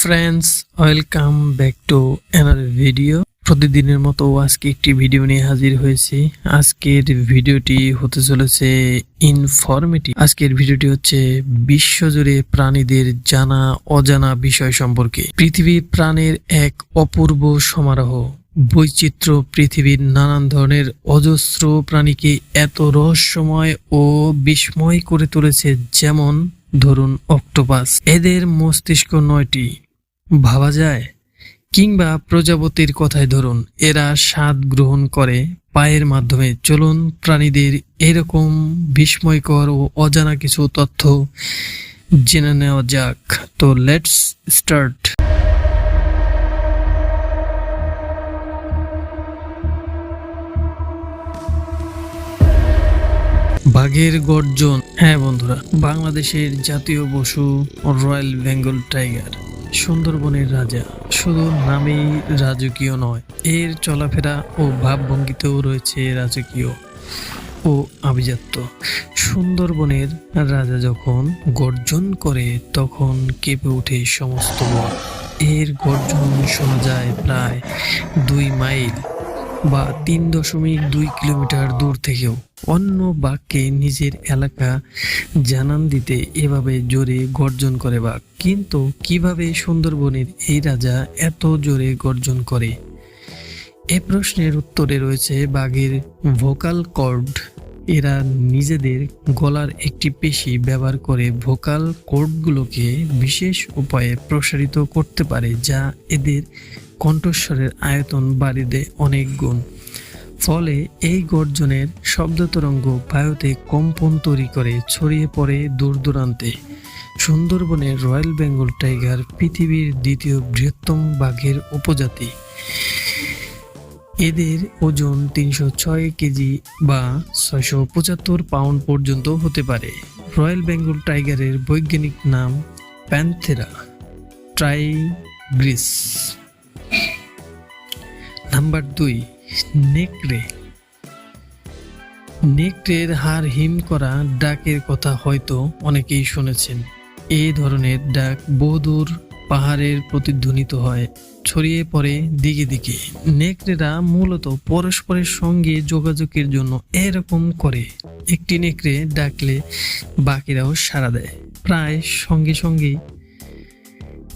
Friends welcome back to another video প্রতিদিনের মতো আজকে একটি ভিডিও নিয়ে হাজির হয়েছি। আজকের ভিডিওটি হতে চলেছে ইনফরমেটিভ আজকের ভিডিওটি হচ্ছে বিশ্বজুড়ে প্রাণীদের জানা, অজানা বিষয় সম্পর্কে। পৃথিবীর প্রাণের এক অপূর্ব সমারোহ। বৈচিত্র্য পৃথিবীর নানান ধরনের অজস্র প্রাণীকে এত রহস্যময় ও বিস্ময় করে তুলেছে, যেমন ধরুন অক্টোপাস। এদের মস্তিষ্ক নয়টি। ভাবা যায়, কিংবা প্রজাপতির কথায় ধরুন, এরা স্বাদ গ্রহণ করে পায়ের মাধ্যমে। চলুন, প্রাণীদের এরকম বিস্ময়কর ও অজানা কিছু তথ্য জেনে নেওয়া যাক। তো লেটস স্টার্ট বাঘের গর্জন। হ্যাঁ বন্ধুরা, বাংলাদেশের জাতীয় পশু রয়্যাল বেঙ্গল টাইগার, সুন্দরবনের রাজা। শুধু নামেই রাজকীয় নয়, এর চলাফেরা ও ভাবভঙ্গিতেও রয়েছে রাজকীয় ও আভিজাত্য। সুন্দরবনের রাজা যখন গর্জন করে, তখন কেঁপে ওঠে সমস্ত বন। এর গর্জন শোনা যায় প্রায় দুই মাইল। বা তিন দশমিক দুই কিলোমিটার দূর থেকেও অন্য বাঘকে নিজের এলাকা জানান দিতে এভাবে জোরে গর্জন করে বাঘ। কিন্তু কীভাবে সুন্দরবনের এই রাজা এত জোরে গর্জন করে? এ প্রশ্নের উত্তরে রয়েছে বাঘের ভোকাল কর্ড। এরা নিজেদের গলার একটি পেশি ব্যবহার করে ভোকাল কর্ডগুলোকে বিশেষ উপায়ে প্রসারিত করতে পারে, যা এদের কণ্ঠস্বরের আয়তন বাড়িয়ে দেয় অনেক গুণ। ফলে এই গর্জনের শব্দ তরঙ্গ বায়ুতে কম্পন তৈরি করে, ছড়িয়ে পড়ে দূর দূরান্তে। সুন্দরবনের রয়্যাল বেঙ্গল টাইগার পৃথিবীর দ্বিতীয় বৃহত্তম বাঘের উপজাতি। এদের ওজন তিনশো ছয় কেজি বা ছয়শো পঁচাত্তর পাউন্ড পর্যন্ত হতে পারে। রয়্যাল বেঙ্গল টাইগারের বৈজ্ঞানিক নাম প্যান্থেরা। ট্রাইগ্রিস। নাম্বার দুই, নেকড়ে। নেকড়ের হার হিম করা ডাকের কথা হয়তো অনেকেই শুনেছেন। এই ধরনের ডাক বহুদূর পাহাড়ের প্রতিধ্বনিত হয়, ছড়িয়ে পড়ে দিকে দিকে। নেকড়েরা মূলত পরস্পরের সঙ্গে যোগাযোগের জন্য এরকম করে। একটি নেকড়ে ডাকলে বাকিরাও সাড়া দেয়। প্রায় সঙ্গে সঙ্গেই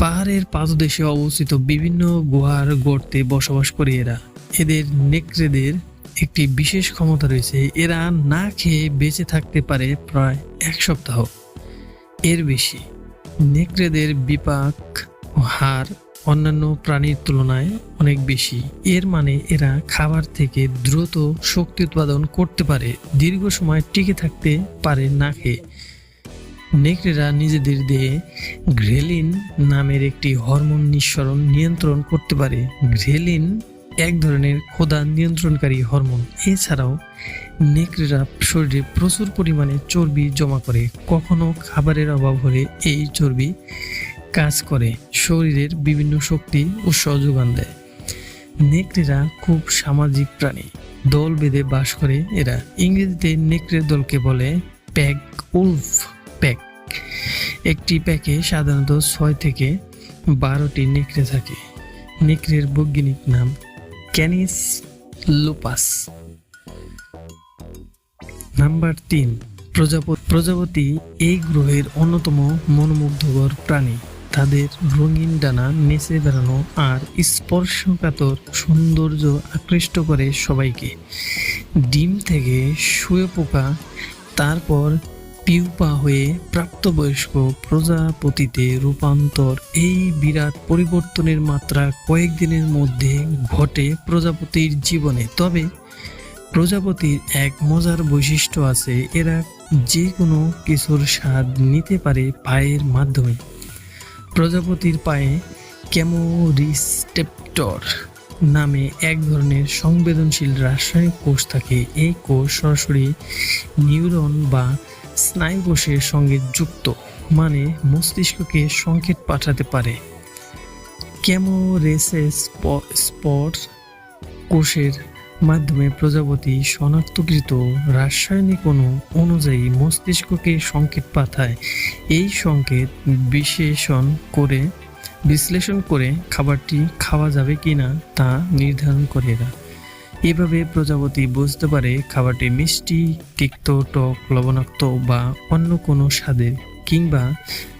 পাহাড়ের পাদদেশে অবস্থিত বিভিন্ন গুহার গর্তে বসবাস করে এরা। এদের নেকড়েদের একটি বিশেষ ক্ষমতা রয়েছে। এরা না খেয়ে বেঁচে থাকতে পারে প্রায় এক সপ্তাহ। এর বেশি, নেকড়েদের বিপাক ও হার অন্যান্য প্রাণীর তুলনায় অনেক বেশি। এর মানে এরা খাবার থেকে দ্রুত শক্তি উৎপাদন করতে পারে, দীর্ঘ সময় টিকে থাকতে পারে না খেয়ে। নেকড়েরা নিজেদের দেহে গ্রেলিন নামের একটি হরমোন নিঃসরণ নিয়ন্ত্রণ করতে পারে। গ্রেলিন এক ধরনের ক্ষুধা নিয়ন্ত্রণকারী হরমোন। এছাড়াও, নেকড়েরা শরীরে প্রচুর পরিমাণে চর্বি জমা করে। কখনো খাবারের অভাব হলে এই চর্বি কাজ করে, শরীরের বিভিন্ন শক্তি উৎস যোগান দেয়। নেকড়েরা খুব সামাজিক প্রাণী। দল বেঁধে বাস করে এরা। ইংরেজিতে নেকড়ের দলকে বলে প্যাক উলফ। প্যাক। একটি প্যাকে সাধারণত ছয় থেকে বারোটি নেকড়ে থাকে। নেকড়ের বৈজ্ঞানিক নাম ক্যানিস লুপাস। নাম্বার তিন, প্রজাপতি। প্রজাপতি এই গ্রহের অন্যতম মনোমুগ্ধকর প্রাণী। তাদের রঙিন ডানা, নেচে বেড়ানো আর স্পর্শকাতর সৌন্দর্য আকৃষ্ট করে সবাইকে। ডিম থেকে শুয়ে পোকা, তারপর পিউপা হয়ে প্রাপ্তবয়স্ক প্রজাপতিতে রূপান্তর। এই বিরাট পরিবর্তনের মাত্রা কয়েকদিনের মধ্যে ঘটে প্রজাপতির জীবনে। তবে প্রজাপতির এক মজার বৈশিষ্ট্য আছে, এরা যে কোনো কিছুর স্বাদ নিতে পারে পায়ের মাধ্যমে। প্রজাপতির পায়ে ক্যামোরিস্টেপ্টর নামে এক ধরনের সংবেদনশীল রাসায়নিক কোষ থাকে। এই কোষ সরাসরি নিউরন বা স্নায়ুকোষের সঙ্গে যুক্ত মানে মস্তিষ্ককে সংকেত পাঠাতে পারে। ক্যামোরেসেস স্পট কোষের মাধ্যমে প্রজাপতি শনাক্তকৃত রাসায়নিক অণু অনুযায়ী মস্তিষ্ককে সংকেত পাঠায়। এই সংকেত বিশ্লেষণ করে বিশ্লেষণ করে খাবারটি খাওয়া যাবে কি না তা নির্ধারণ করে এরা। এভাবে প্রজাপতি বুঝতে পারে খাবারটি মিষ্টি, তিক্ত, টক, লবণাক্ত বা অন্য কোনো স্বাদের কিংবা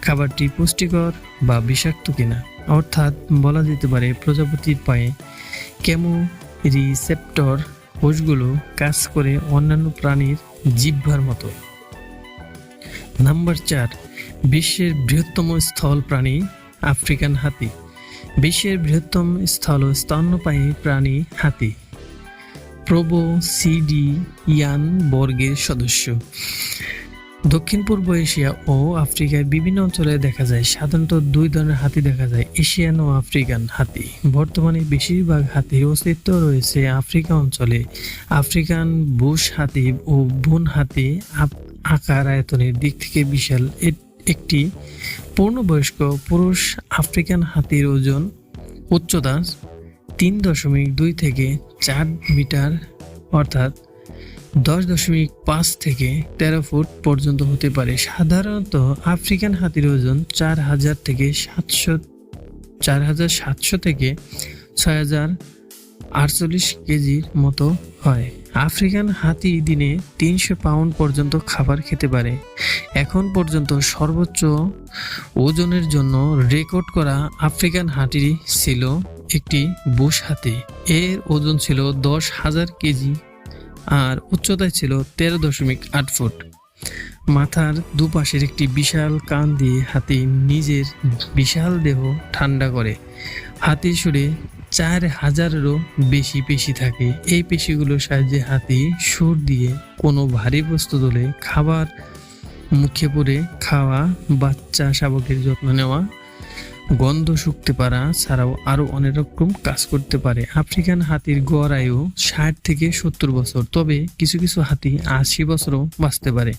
খাবারটি পুষ্টিকর বা বিষাক্ত কিনা। অর্থাৎ বলা যেতে পারে প্রজাপতির পায়ে কেমো রিসেপ্টর কোষগুলো কাজ করে অন্যান্য প্রাণীর জিহ্বার মতো। নাম্বার চার, বিশ্বের বৃহত্তম স্থল প্রাণী আফ্রিকান হাতি। বিশ্বের বৃহত্তম স্থল স্তন্যপায়ী প্রাণী হাতি। প্রবো সিডি ইয়ান বর্গের সদস্য। দক্ষিণ পূর্ব এশিয়া ও আফ্রিকার বিভিন্ন অঞ্চলে দেখা যায়, সাধারণত দুই ধরনের হাতি দেখা যায়, এশিয়ান ও আফ্রিকান হাতি। বর্তমানে বেশিরভাগ হাতির অস্তিত্ব রয়েছে আফ্রিকা অঞ্চলে। আফ্রিকান বুশ হাতি ও বুন হাতি আকার আয়তনের দিক থেকে বিশাল। একটি পূর্ণবয়স্ক পুরুষ আফ্রিকান হাতির ওজন উচ্চতা তিন দশমিক দুই থেকে চার মিটার, অর্থাৎ দশ দশমিক পাঁচ থেকে তেরো ফুট পর্যন্ত হতে পারে। সাধারণত আফ্রিকান হাতির ওজন চার হাজার থেকে সাতশো, চার হাজার সাতশো থেকে ছয় হাজার আটচল্লিশ কেজির মতো হয়। আফ্রিকান হাতি দিনে তিনশো পাউন্ড পর্যন্ত খাবার খেতে পারে। এখন পর্যন্ত সর্বোচ্চ ওজনের জন্য রেকর্ড করা আফ্রিকান হাতি ছিল একটি বুশ হাতি। এর ওজন ছিল দশ হাজার কেজি আর উচ্চতায় ছিল তেরো দশমিক আট ফুট। মাথার দুপাশের একটি বিশাল কান দিয়ে হাতি নিজের বিশাল দেহ ঠান্ডা করে। হাতির সুরে চার হাজারেরও বেশি পেশি থাকে। এই পেশিগুলোর সাহায্যে হাতি সুর দিয়ে কোনো ভারী বস্তু তোলে খাবার মুখে পড়ে খাওয়া বাচ্চা শাবকের যত্ন নেওয়া গন্ধ শুকতে পারা ছাড়াও আরও অনেক রকম কাজ করতে পারে। আফ্রিকান হাতির গড় আয়ু ষাট থেকে সত্তর বছর, তবে কিছু কিছু হাতি আশি বছরও বাঁচতে পারে।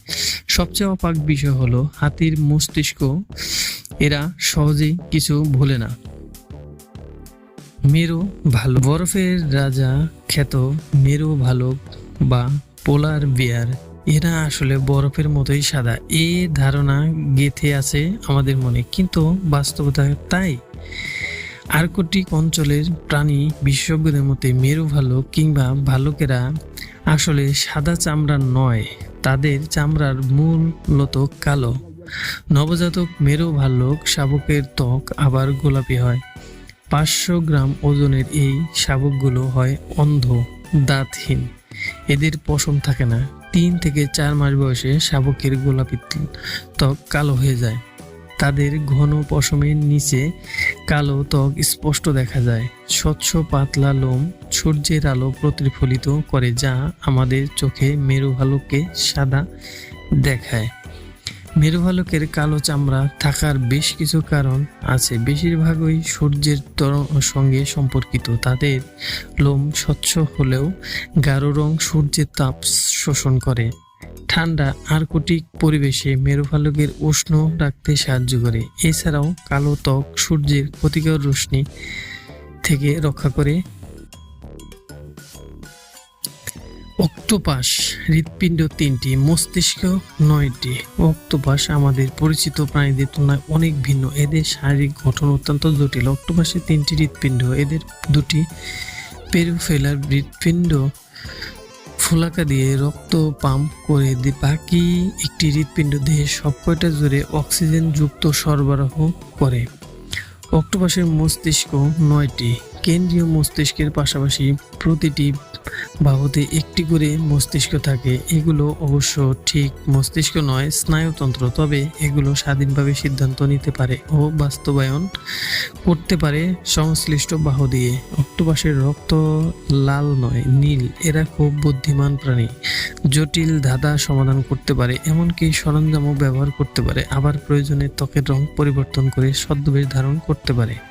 সবচেয়ে অপাক বিষয় হলো, হাতির মস্তিষ্ক এরা সহজেই কিছু ভোলে না। মেরু ভালো বরফের রাজা খ্যাত মেরু ভালুক বা পোলার বিয়ার। এরা আসলে বরফের মতোই সাদা। এ ধারণা গেথে আছে আমাদের মনে, কিন্তু বাস্তবতা তাই। আর্কটিক অঞ্চলের প্রাণী বিশেষজ্ঞদের মতে মেরু ভালুক কিংবা ভালুকেরা আসলে সাদা চামড়ার নয়, তাদের চামড়ার মূলত কালো। নবজাতক মেরু ভাল্লুক শাবকের ত্বক আবার গোলাপি হয়। পাঁচশো গ্রাম ওজনের এই শাবকগুলো হয় অন্ধ, দাঁতহীন। এদের পশম থাকে না। তিন থেকে চার মাস বয়সে শাবকের গোলাপি ত্বক কালো হয়ে যায়। তাদের ঘন পশমের নিচে কালো ত্বক স্পষ্ট দেখা যায়। স্বচ্ছ পাতলা লোম সূর্যের আলো প্রতিফলিত করে যা আমাদের চোখে মেরু আলোকে সাদা দেখায়। মেরু ভালুকের কালো চামড়া থাকার বেশ কিছু কারণ আছে। বেশিরভাগই সূর্যের সঙ্গে সম্পর্কিত। তাদের লোম স্বচ্ছ হলেও গাঢ় রং সূর্যের তাপ শোষণ করে। ঠান্ডা, আর্কটিক পরিবেশে মেরু ভালুকের উষ্ণ রাখতে সাহায্য করে। এছাড়াও কালো ত্বক সূর্যের ক্ষতিকর রশ্মি থেকে রক্ষা করে। অক্টোপাস হৃৎপিণ্ড তিনটি, মস্তিষ্ক নয়টি। অক্টোপাস আমাদের পরিচিত প্রাণীদের তুলনায় অনেক ভিন্ন। এদের শারীরিক গঠন অত্যন্ত জটিল। অক্টোপাসের তিনটি হৃৎপিণ্ড, এদের দুটি পেরুফেলার হৃৎপিণ্ড। ফুলাকা দিয়ে রক্ত পাম্প করে বাকি একটি হৃৎপিণ্ড দেহের সবকয়টা জুড়ে অক্সিজেন যুক্ত সরবরাহ করে। অক্টোপাসের মস্তিষ্ক নয়টি। কেন্দ্রীয় মস্তিষ্কের পাশাপাশি প্রতিটি বাহুতে একটি করে মস্তিষ্ক থাকে। এগুলো অবশ্য ঠিক মস্তিষ্ক নয়, স্নায়ুতন্ত্র, তবে এগুলো স্বাধীনভাবে সিদ্ধান্ত নিতে পারে ও বাস্তবায়ন করতে পারে সংশ্লিষ্ট বাহু দিয়ে। অক্টোপাসের রক্ত লাল নয়, নীল। এরা খুব বুদ্ধিমান প্রাণী। জটিল ধাঁধা সমাধান করতে পারে, এমনকি সরঞ্জামও ব্যবহার করতে পারে। আবার প্রয়োজনে ত্বকের রং পরিবর্তন করে সদ্যবেশ ধারণ করতে পারে।